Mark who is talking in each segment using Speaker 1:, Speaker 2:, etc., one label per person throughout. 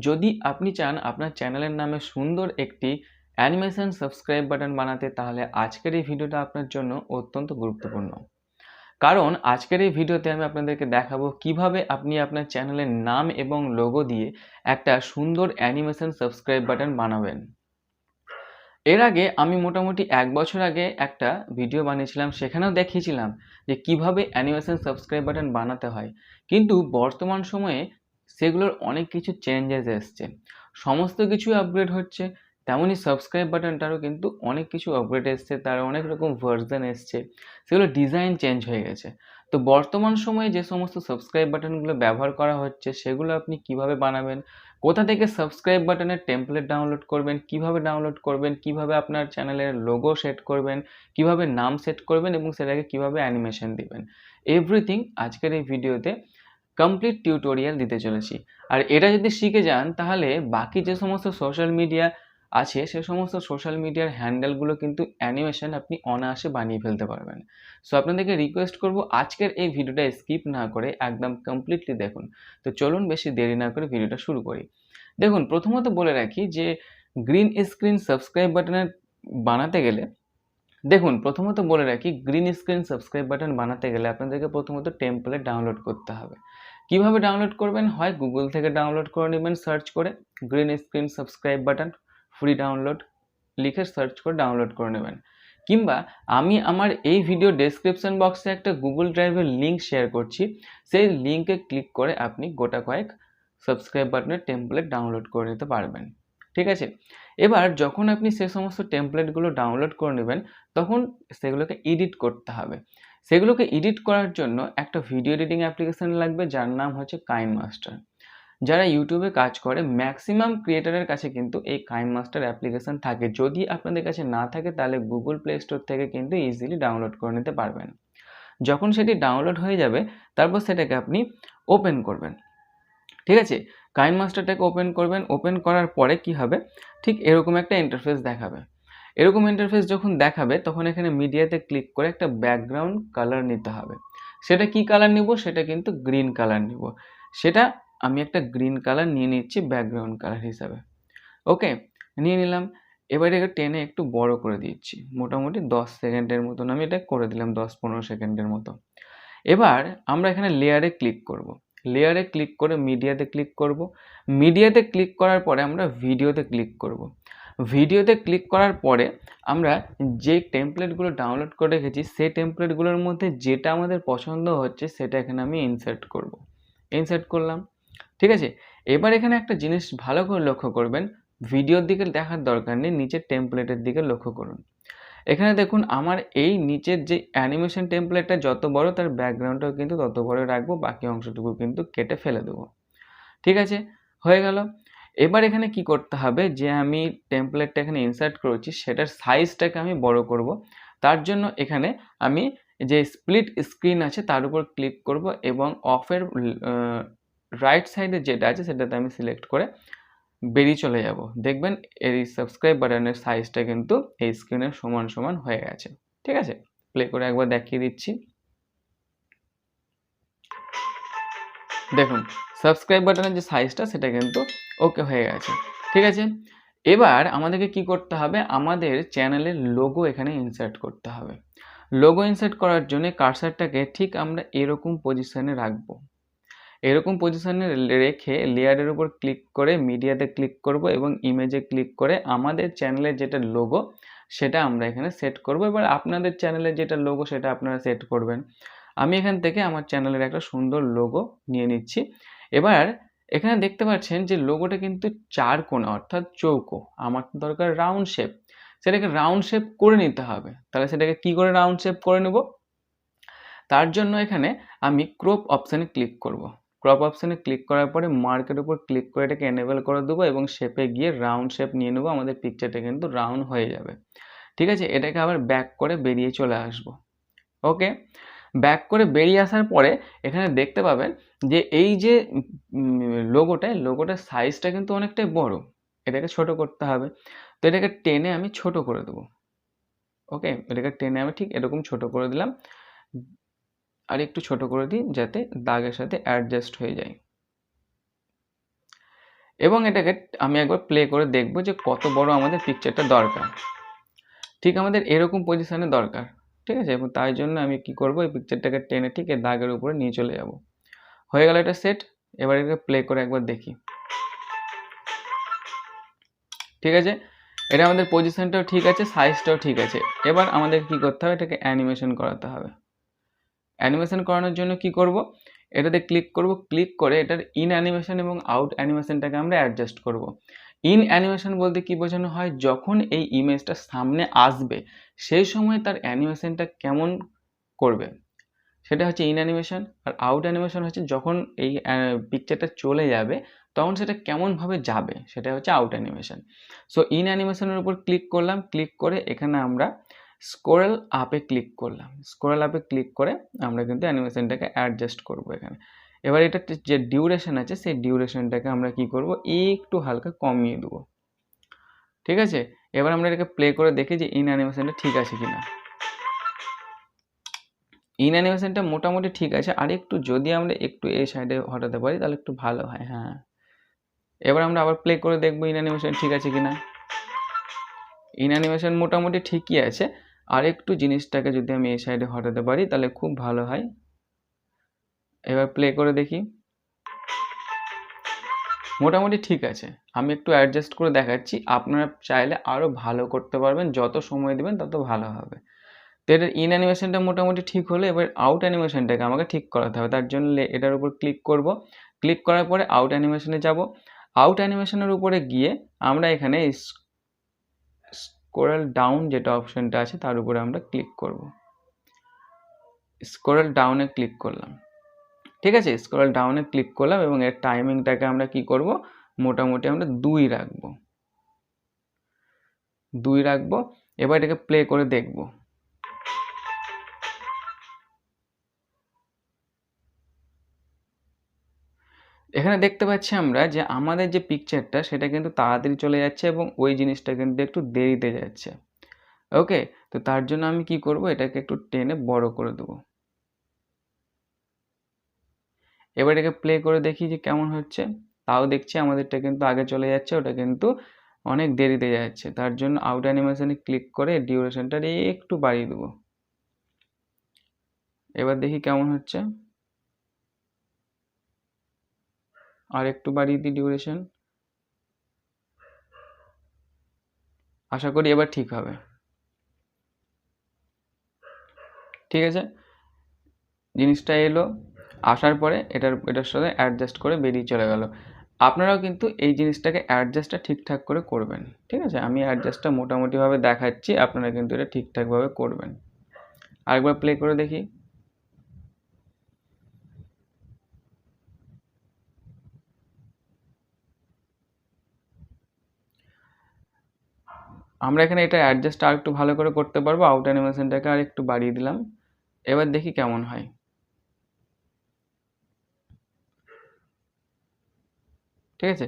Speaker 1: যদি আপনি চান আপনার চ্যানেলের নামে সুন্দর একটি অ্যানিমেশন সাবস্ক্রাইব বাটন বানাতে, তাহলে আজকের এই ভিডিওটা আপনার জন্য অত্যন্ত গুরুত্বপূর্ণ। কারণ আজকের এই ভিডিওতে আমি আপনাদেরকে দেখাবো কীভাবে আপনি আপনার চ্যানেলের নাম এবং লোগো দিয়ে একটা সুন্দর অ্যানিমেশন সাবস্ক্রাইব বাটন বানাবেন। এর আগে আমি মোটামুটি এক বছর আগে একটা ভিডিও বানিয়েছিলাম, সেখানেও দেখিয়েছিলাম যে কীভাবে অ্যানিমেশন সাবস্ক্রাইব বাটন বানাতে হয়। কিন্তু বর্তমান সময়ে সেগুলোর অনেক কিছু চেঞ্জেস এসছে। সমস্ত কিছু আপগ্রেড হচ্ছে, তেমনই সাবস্ক্রাইব বাটনটারও কিন্তু অনেক কিছু আপগ্রেড এসছে, তার অনেক রকম ভার্সন এসছে, সেগুলো ডিজাইন চেঞ্জ হয়ে গেছে। তো বর্তমান সময়ে যে সমস্ত সাবস্ক্রাইব বাটনগুলো ব্যবহার করা হচ্ছে, সেগুলো আপনি কীভাবে বানাবেন, কোথা থেকে সাবস্ক্রাইব বাটনের টেমপ্লেট ডাউনলোড করবেন, কীভাবে ডাউনলোড করবেন, কীভাবে আপনার চ্যানেলের লোগো সেট করবেন, কীভাবে নাম সেট করবেন এবং সেটাকে কীভাবে অ্যানিমেশন দিবেন এভরিথিং আজকের এই ভিডিওতে কমপ্লিট টিউটোরিয়াল দিতে চলেছি। আর এটা যদি শিখে যান, তাহলে বাকি যে সমস্ত সোশ্যাল মিডিয়া আছে, সে সমস্ত সোশ্যাল মিডিয়ার হ্যান্ডেলগুলো কিন্তু অ্যানিমেশন আপনি অনায়াসে বানিয়ে ফেলতে পারবেন। সো আপনাদেরকে রিকোয়েস্ট করব, আজকের এই ভিডিওটা স্কিপ না করে একদম কমপ্লিটলি দেখুন। তো চলুন বেশি দেরি না করে ভিডিওটা শুরু করি। দেখুন, প্রথমত বলে রাখি যে গ্রিন স্ক্রিন সাবস্ক্রাইব বাটনের বানাতে গেলে দেখুন, প্রথমত বলে রাখি গ্রিন স্ক্রিন সাবস্ক্রাইব বাটন বানাতে গেলে আপনাদেরকে প্রথমত টেমপ্লেট ডাউনলোড করতে হবে। কীভাবে ডাউনলোড করবেন? হয় গুগল থেকে ডাউনলোড করে নেবেন সার্চ করে green screen subscribe button free download লিখে সার্চ করে ডাউনলোড করে নেবেন। কিংবা আমি আমার এই ভিডিও ডেসক্রিপশন বক্সে একটা গুগল ড্রাইভের লিঙ্ক শেয়ার করছি, সেই লিঙ্কে ক্লিক করে আপনি গোটা কয়েক সাবস্ক্রাইব বাটনের টেমপ্লেট ডাউনলোড করে নিতে পারবেন। ঠিক আছে? এবার যখন আপনি সে সমস্ত টেমপ্লেটগুলো ডাউনলোড করে নেবেন, তখন সেগুলোকে এডিট করতে হবে। সেগুলোকে এডিট করার জন্য একটা ভিডিও এডিটিং অ্যাপ্লিকেশান লাগবে, যার নাম হচ্ছে কাইন মাস্টার যারা ইউটিউবে কাজ করে ম্যাক্সিমাম ক্রিয়েটারের কাছে কিন্তু এই কাইন মাস্টার অ্যাপ্লিকেশান থাকে। যদি আপনাদের কাছে না থাকে, তাহলে গুগল প্লে স্টোর থেকে কিন্তু ইজিলি ডাউনলোড করে নিতে পারবেন। যখন সেটি ডাউনলোড হয়ে যাবে, তারপর সেটাকে আপনি ওপেন করবেন। ঠিক আছে? কাইন মাস্টারটাকে ওপেন করবেন ওপেন করার পরে কি হবে? ঠিক এরকম একটা ইন্টারফেস দেখাবে। এরকম ইন্টারফেস যখন দেখাবে, তখন এখানে মিডিয়াতে ক্লিক করে একটা ব্যাকগ্রাউন্ড কালার নিতে হবে। সেটা কি কালার নিব? সেটা কিন্তু গ্রিন কালার নিব। সেটা আমি একটা গ্রিন কালার নিয়ে নিচ্ছি ব্যাকগ্রাউন্ড কালার হিসাবে। ওকে নিয়ে নিলাম। এবার এটাকে টেনে একটু বড় করে দিচ্ছি। মোটামুটি দশ সেকেন্ডের মতন। আমি এটা করে দিলাম দশ পনেরো সেকেন্ডের মতো। এবার আমরা এখানে লেয়ারে ক্লিক করব। লেয়ারে ক্লিক করে মিডিয়াতে ক্লিক করব। মিডিয়াতে ক্লিক করার পরে আমরা ভিডিওতে ক্লিক করব। ভিডিওতে ক্লিক করার পরে আমরা যে টেমপ্লেটগুলো ডাউনলোড করে রেখেছি, সেই টেমপ্লেটগুলোর মধ্যে যেটা আমাদের পছন্দ হচ্ছে, সেটা এখানে আমি ইনসার্ট করব। ইনসার্ট করলাম ঠিক আছে এবার এখানে একটা জিনিস ভালো করে লক্ষ্য করবেন ভিডিওর দিকে দেখার দরকার নেই, নিচের টেমপ্লেটের দিকে লক্ষ্য করুন এখানে দেখুন, আমার এই নিচের যে অ্যানিমেশন টেমপ্লেটটা যত বড়, তার ব্যাকগ্রাউন্ডটাও কিন্তু তত বড় রাখব, বাকি অংশটুকু কিন্তু কেটে ফেলে দেবো। ঠিক আছে? হয়ে গেল। এবার এখানে কি করতে হবে? যে আমি টেমপ্লেটটা এখানে ইনসার্ট করেছি, সেটার সাইজটাকে আমি বড় করব। তার জন্য এখানে আমি যে স্প্লিট স্ক্রিন আছে, তার উপর ক্লিক করব এবং অফের রাইট সাইডে যেটা আছে, সেটাতে আমি সিলেক্ট করে বেরিয়ে চলে যাব। দেখবেন এই সাবস্ক্রাইব বাটনের সাইজটা কিন্তু এই স্ক্রিনের সমান সমান হয়ে গেছে। ঠিক আছে? প্লে করে একবার দেখিয়ে দিচ্ছি। দেখুন সাবস্ক্রাইব বাটনের যে সাইজটা সেটা কিন্তু ওকে হয়ে গেছে। ঠিক আছে? এবার আমাদেরকে কি করতে হবে? আমাদের চ্যানেলের লোগো এখানে ইনসার্ট করতে হবে। লোগো ইনসার্ট করার জন্য কার্সারটাকে ঠিক আমরা এরকম পজিশনে রাখব। এরকম পজিশনে রেখে লেয়ারের উপর ক্লিক করে মিডিয়াতে ক্লিক করব এবং ইমেজে ক্লিক করে আমাদের চ্যানেলের যেটা লোগো সেটা আমরা এখানে সেট করব। এবার আপনাদের চ্যানেলের যেটা লোগো সেটা আপনারা সেট করবেন। আমি এখান থেকে আমার চ্যানেলের একটা সুন্দর লোগো নিয়ে নিচ্ছি। এবার এখানে দেখতে পাচ্ছেন যে লোগোটা কিন্তু চার কোণা, অর্থাৎ চৌকো। আমার দরকার রাউন্ড শেপ সেটাকে রাউন্ড শেপ করে নিতে হবে। তাহলে সেটাকে কি করে রাউন্ড শেপ করে নেব? তার জন্য এখানে আমি ক্রপ অপশানে ক্লিক করব। ক্রপ অপশানে ক্লিক করার পরে মার্কের উপর ক্লিক করে এটাকে এনেবেল করে দেবো এবং শেপে গিয়ে রাউন্ড শেপ নিয়ে নেব। আমাদের পিকচারটা কিন্তু রাউন্ড হয়ে যাবে। ঠিক আছে? এটাকে আবার ব্যাক করে বেরিয়ে চলে আসব। ওকে ব্যাক করে বেরিয়ে আসার পরে এখানে দেখতে পাবেন যে এই যে লোগোটা লোগোটার সাইজটা কিন্তু অনেকটাই বড়। এটাকে ছোট করতে হবে। তো এটাকে টেনে আমি ছোট করে দেবো। ওকে এটাকে টেনে আমি ঠিক এরকম ছোট করে দিলাম। আর একটু ছোট করে দিই যাতে দাগের সাথে অ্যাডজাস্ট হয়ে যায়। এবং এটাকে আমি একবার প্লে করে দেখব যে কত বড় আমাদের পিকচারটা দরকার। ঠিক আমাদের এরকম পজিশানে দরকার, ঠিক আছে? এবং তাই জন্য আমি কি করব, এই পিকচারটাকে টেনে ঠিক এই দাগের উপরে নিয়ে চলে যাব। হয়ে গেল এটা সেট এবার এটাকে প্লে করে একবার দেখি। ঠিক আছে? এটা আমাদের পজিশনটাও ঠিক আছে সাইজটাও ঠিক আছে। এবার আমাদের কি করতে হবে? এটাকে অ্যানিমেশন করাতে হবে। অ্যানিমেশন করানোর জন্য কি করব? এটাতে ক্লিক করব ক্লিক করে এটার ইন অ্যানিমেশন এবং আউট অ্যানিমেশনটাকে আমরা অ্যাডজাস্ট করব। ইন অ্যানিমেশন বলতে কি বোঝানো হয়? যখন এই ইমেজটা সামনে আসবে, সেই সময় তার অ্যানিমেশনটা কেমন করবে? সেটা হচ্ছে ইন অ্যানিমেশন আর আউট অ্যানিমেশন হচ্ছে যখন এই পিকচারটা চলে যাবে, তখন সেটা কেমনভাবে যাবে? সেটা হচ্ছে আউট অ্যানিমেশন সো ইন অ্যানিমেশনের উপর ক্লিক করলাম ক্লিক করে এখানে আমরা স্কোরেল আপে ক্লিক করলাম। স্কোরেল আপে ক্লিক করে আমরা কিন্তু অ্যানিমেশনটাকে অ্যাডজাস্ট করব এখানে। এবার এটা যে ডিউরেশন আছে, সেই ডিউরেশনটাকে আমরা কি করব? একটু হালকা কমিয়ে দেবো। ঠিক আছে? এবার আমরা এটাকে প্লে করে দেখি যে ইন অ্যানিমেশনটা ঠিক আছে কি না ইন অ্যানিমেশনটা মোটামুটি ঠিক আছে। আর একটু যদি আমরা একটু এই সাইডে হটাতে পারি, তাহলে একটু ভালো হয়। হ্যাঁ। এবার আমরা আবার প্লে করে দেখব ইন অ্যানিমেশন ঠিক আছে কি না ইন অ্যানিমেশন মোটামুটি ঠিকই আছে। আর একটু জিনিসটাকে যদি আমি এই সাইডে হটাতে পারি, তাহলে খুব ভালো হয়। এবার প্লে করে দেখি। মোটামুটি ঠিক আছে। আমি একটু অ্যাডজাস্ট করে দেখাচ্ছি। আপনারা চাইলে আরও ভালো করতে পারবেন। যত সময় দেবেন, তত ভালো হবে। তো এটার ইন অ্যানিমেশনটা মোটামুটি ঠিক হলে। এবার আউট অ্যানিমেশনটাকে আমাকে ঠিক করাতে হবে। তার জন্য এটার উপর ক্লিক করব। ক্লিক করার পরে আউট অ্যানিমেশনে যাব। আউট অ্যানিমেশনের উপরে গিয়ে আমরা এখানে স্কোরাল ডাউন যেটা অপশানটা আছে, তার উপরে আমরা ক্লিক করব। স্কোরাল ডাউনে ক্লিক করলাম। ঠিক আছে? স্কোরাল ডাউনে ক্লিক করলাম এবং এর টাইমিংটাকে আমরা কি করব? মোটামুটি আমরা দুই রাখব। দুই রাখব। এবার এটাকে প্লে করে দেখব। এখানে দেখতে পাচ্ছি আমরা যে আমাদের যে পিকচারটা সেটা কিন্তু তাড়াতাড়ি চলে যাচ্ছে এবং ওই জিনিসটা কিন্তু একটু দেরিতে যাচ্ছে। ওকে তো তার জন্য আমি কি করব? এটাকে একটু টেনে বড় করে দেবো। এবার এটাকে প্লে করে দেখি যে কেমন হচ্ছে। তাও দেখছি আমাদেরটা কিন্তু আগে চলে যাচ্ছে, ওটা কিন্তু অনেক দেরিতে যাচ্ছে। তার জন্য আউট অ্যানিমেশনে ক্লিক করে ডিউরেশনটা একটু বাড়িয়ে দেবো। এবার দেখি কেমন হচ্ছে। আর একটু বাড়িয়ে দিই ডিউরেশন আশা করি এবার ঠিক হবে। ঠিক আছে? জিনিসটা এলো, আসার পরে এটার এটার সাথে অ্যাডজাস্ট করে বেরিয়ে চলে গেল। আপনারাও কিন্তু এই জিনিসটাকে অ্যাডজাস্টটা ঠিকঠাক করে করবেন, ঠিক আছে? আমি অ্যাডজাস্টটা মোটামুটিভাবে দেখাচ্ছি, আপনারা কিন্তু এটা ঠিকঠাকভাবে করবেন। আরেকবার প্লে করে দেখি। আমরা এখানে এটা অ্যাডজাস্ট আর একটু ভালো করে করতে পারব। আউট অ্যানিমেশনটাকে আর একটু বাড়িয়ে দিলাম। এবার দেখি কেমন হয়। ঠিক আছে?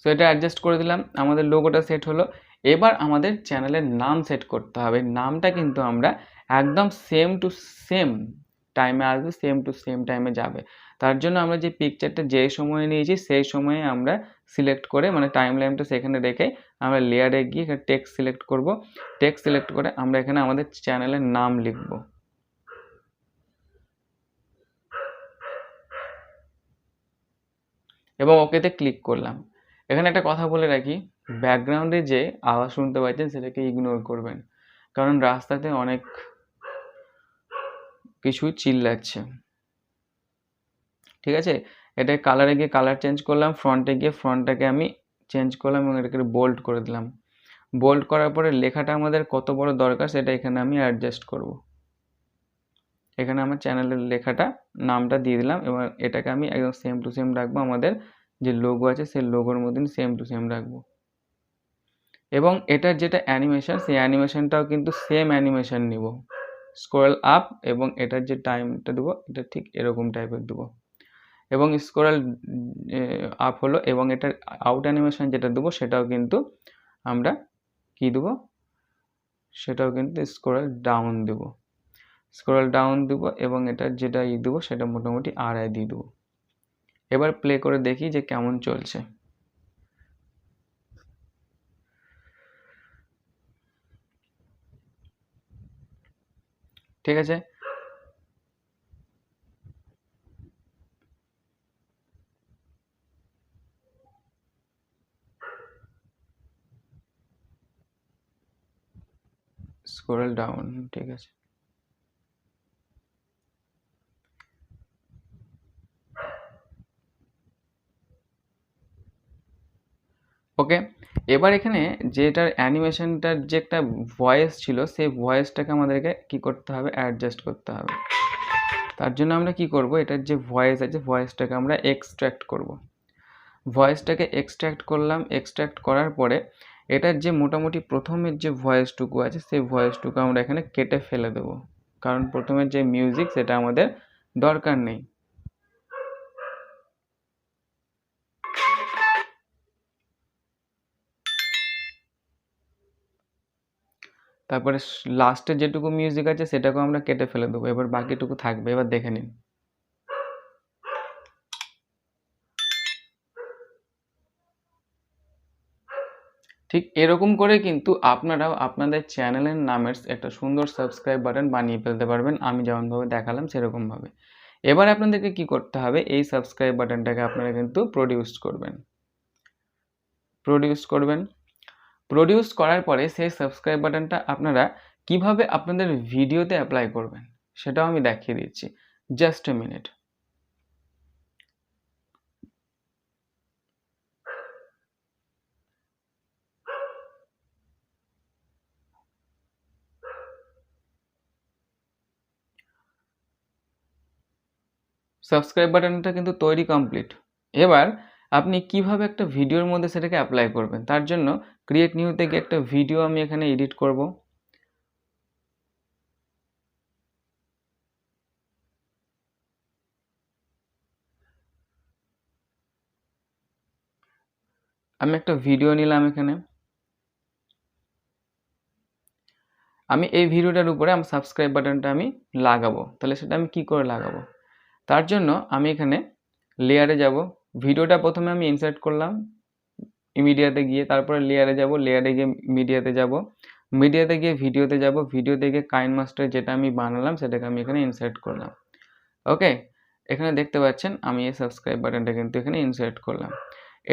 Speaker 1: সো এটা অ্যাডজাস্ট করে দিলাম। আমাদের লোগোটা সেট হলো। এবার আমাদের চ্যানেলের নাম সেট করতে হবে। নামটা কিন্তু আমরা একদম সেম টু সেম টাইমে আসবে সেম টু সেম টাইমে যাবে। তার জন্য আমরা যে পিকচারটা যে সময়ে নিয়েছি, সেই সময়ে আমরা সিলেক্ট করে মানে টাইম লাইনটা সেখানে রেখে আমরা লেয়ারে গিয়ে এখানে টেক্সট সিলেক্ট করব। টেক্সট সিলেক্ট করে আমরা এখানে আমাদের চ্যানেলের নাম লিখব। এবং ওকেতে ক্লিক করলাম। এখানে একটা কথা বলে রাখি ব্যাকগ্রাউন্ডে যে আওয়াজ শুনতে পাচ্ছেন সেটাকে ইগনোর করবেন। কারণ রাস্তাতে অনেক কিছু চিল্লাচ্ছে। ঠিক আছে? এটা কালারে গিয়ে কালার চেঞ্জ করলাম ফ্রন্টে গিয়ে ফ্রন্টটাকে আমি চেঞ্জ করলাম এবং এটাকে বোল্ড করে দিলাম। বোল্ড করার পরে লেখাটা আমাদের কত বড় দরকার সেটা এখানে আমি অ্যাডজাস্ট করব। এখানে আমার চ্যানেলের লেখাটা নামটা দিয়ে দিলাম এবং এটাকে আমি একদম সেম টু সেম রাখব। আমাদের যে লোগো আছে সেই লোগোর মতন সেম টু সেম রাখব। এবং এটার যেটা অ্যানিমেশন সেই অ্যানিমেশনটাও কিন্তু সেম অ্যানিমেশন নিব। স্কোরাল আপ এবং এটার যে টাইমটা দেবো, এটা ঠিক এরকম টাইপের দেবো। এবং স্কোরাল আপ হলো এবং এটার আউট অ্যানিমেশন যেটা দেবো সেটাও কিন্তু আমরা কি দেবো? সেটাও কিন্তু স্কোরাল ডাউন দেবো। স্ক্রল ডাউন দেব এবং এটার যেটা ই দেবো সেটা মোটামুটি আড়াই দিয়ে দেবো। এবার প্লে করে দেখি যে কেমন চলছে। ঠিক আছে? স্ক্রল ডাউন ঠিক আছে। ওকে এবার এখানে যেটার অ্যানিমেশনটার যে একটা ভয়েস ছিল, সেই ভয়েসটাকে আমাদেরকে কি করতে হবে? অ্যাডজাস্ট করতে হবে। তার জন্য আমরা কি করব? এটার যে ভয়েস আছে, ভয়েসটাকে আমরা এক্সট্র্যাক্ট করব। ভয়েসটাকে এক্সট্র্যাক্ট করলাম এক্সট্র্যাক্ট করার পরে এটার যে মোটামুটি প্রথমের যে ভয়েসটুকু আছে, সেই ভয়েসটুকু আমরা এখানে কেটে ফেলে দেব। কারণ প্রথমের যে মিউজিক সেটা আমাদের দরকার নেই। তারপরে লাস্টে যেটুকু মিউজিক আছে, সেটাকেও আমরা কেটে ফেলে দেবো। এবার বাকিটুকু থাকবে, এবার দেখে নিন। ঠিক এরকম করে কিন্তু আপনারাও আপনাদের চ্যানেলের নামের একটা সুন্দর সাবস্ক্রাইব বাটন বানিয়ে ফেলতে পারবেন। আমি যেমনভাবে দেখালাম সেরকমভাবে। এবার আপনাদেরকে কি করতে হবে? এই সাবস্ক্রাইব বাটনটাকে আপনারা কিন্তু প্রডিউস করবেন। প্রডিউস করবেন। প্রডিউস করার পরে সেই সাবস্ক্রাইব বাটনটা আপনারা কীভাবে আপনাদের ভিডিওতে অ্যাপ্লাই করবেন, সেটাও আমি দেখিয়ে দিচ্ছি। জাস্ট এ মিনিট সাবস্ক্রাইব বাটনটা কিন্তু তৈরি কমপ্লিট এবার আপনি কীভাবে একটা ভিডিওর মধ্যে সেটাকে অ্যাপ্লাই করবেন? তার জন্য ক্রিয়েট নিউ থেকে একটা ভিডিও আমি এখানে এডিট করব। আমি একটা ভিডিও নিলাম এখানে। আমি এই ভিডিওটার উপরে আমি সাবস্ক্রাইব বাটনটা আমি লাগাবো। তাহলে সেটা আমি কি করে লাগাবো? তার জন্য আমি এখানে লেয়ারে যাব। ভিডিওটা প্রথমে আমি ইনসার্ট করলাম মিডিয়াতে গিয়ে, তারপরে লেয়ারে যাব লেয়ারে গিয়ে মিডিয়াতে যাব। মিডিয়াতে গিয়ে ভিডিওতে যাব ভিডিওতে গিয়ে কাইন মাস্টার যেটা আমি বানালাম, সেটাকে আমি এখানে ইনসার্ট করলাম। ওকে এখানে দেখতে পাচ্ছেন আমি এই সাবস্ক্রাইব বাটনটা কিন্তু এখানে ইনসার্ট করলাম।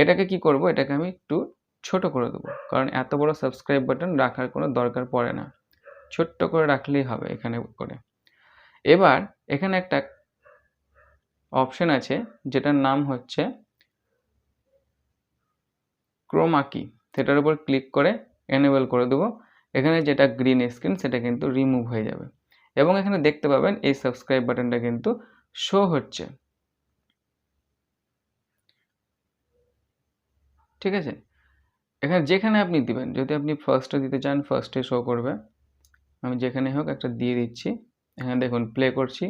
Speaker 1: এটাকে কি করব? এটাকে আমি একটু ছোট করে দেবো, কারণ এত বড় সাবস্ক্রাইব বাটন রাখার কোনো দরকার পড়ে না। ছোট্ট করে রাখলেই হবে এখানে করে। এবার এখানে একটা অপশন আছে, যেটার নাম হচ্ছে ক্রোমা কি সেটার উপর ক্লিক করে এনেবল করে দেবো। এখানে যেটা গ্রিন স্ক্রিন সেটা কিন্তু রিমুভ হয়ে যাবে। এবং এখানে দেখতে পাবেন, এই সাবস্ক্রাইব বাটনটা কিন্তু শো হচ্ছে। ঠিক আছে? এখানে যেখানে আপনি দিবেন, যদি আপনি ফার্স্টে দিতে চান ফার্স্টে শো করবে। আমি যেখানে হোক একটা দিয়ে দিচ্ছি। এখানে দেখুন প্লে করছি।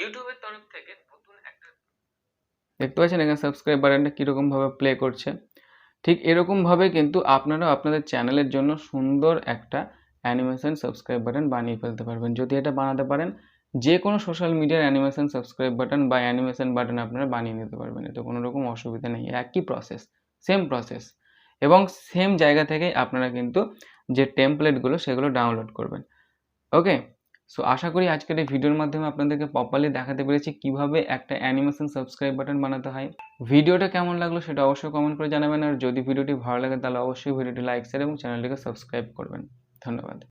Speaker 1: ইউটিউবের তরফ থেকে নতুন একটা দেখতে পাচ্ছেন, এখানে সাবস্ক্রাইব বাটনটা কীরকমভাবে প্লে করছে। ঠিক এরকমভাবে কিন্তু আপনারাও আপনাদের চ্যানেলের জন্য সুন্দর একটা অ্যানিমেশন সাবস্ক্রাইব বাটন বানিয়ে ফেলতে পারবেন। যদি এটা বানাতে পারেন যে কোনো সোশ্যাল মিডিয়ার অ্যানিমেশন সাবস্ক্রাইব বাটন বা অ্যানিমেশন বাটন আপনারা বানিয়ে নিতে পারবেন। এতে কোনো রকম অসুবিধা নেই, একই প্রসেস সেম প্রসেস এবং সেম জায়গা থেকেই আপনারা কিন্তু যে টেমপ্লেটগুলো সেগুলো ডাউনলোড করবেন। ওকে সো আশা করি আজকের এই ভিডিওর মাধ্যমে আপনাদেরকে প্রপারলি দেখাতে পেরেছি কীভাবে একটা অ্যানিমেশন সাবস্ক্রাইব বাটন বানাতে হয়। ভিডিওটা কেমন লাগল সেটা অবশ্যই কমেন্ট করে জানাবেন। আর যদি ভিডিওটি ভালো লাগে তাহলে অবশ্যই ভিডিওটি লাইক শেয়ার এবং চ্যানেলটিকে সাবস্ক্রাইব করবেন। ধন্যবাদ।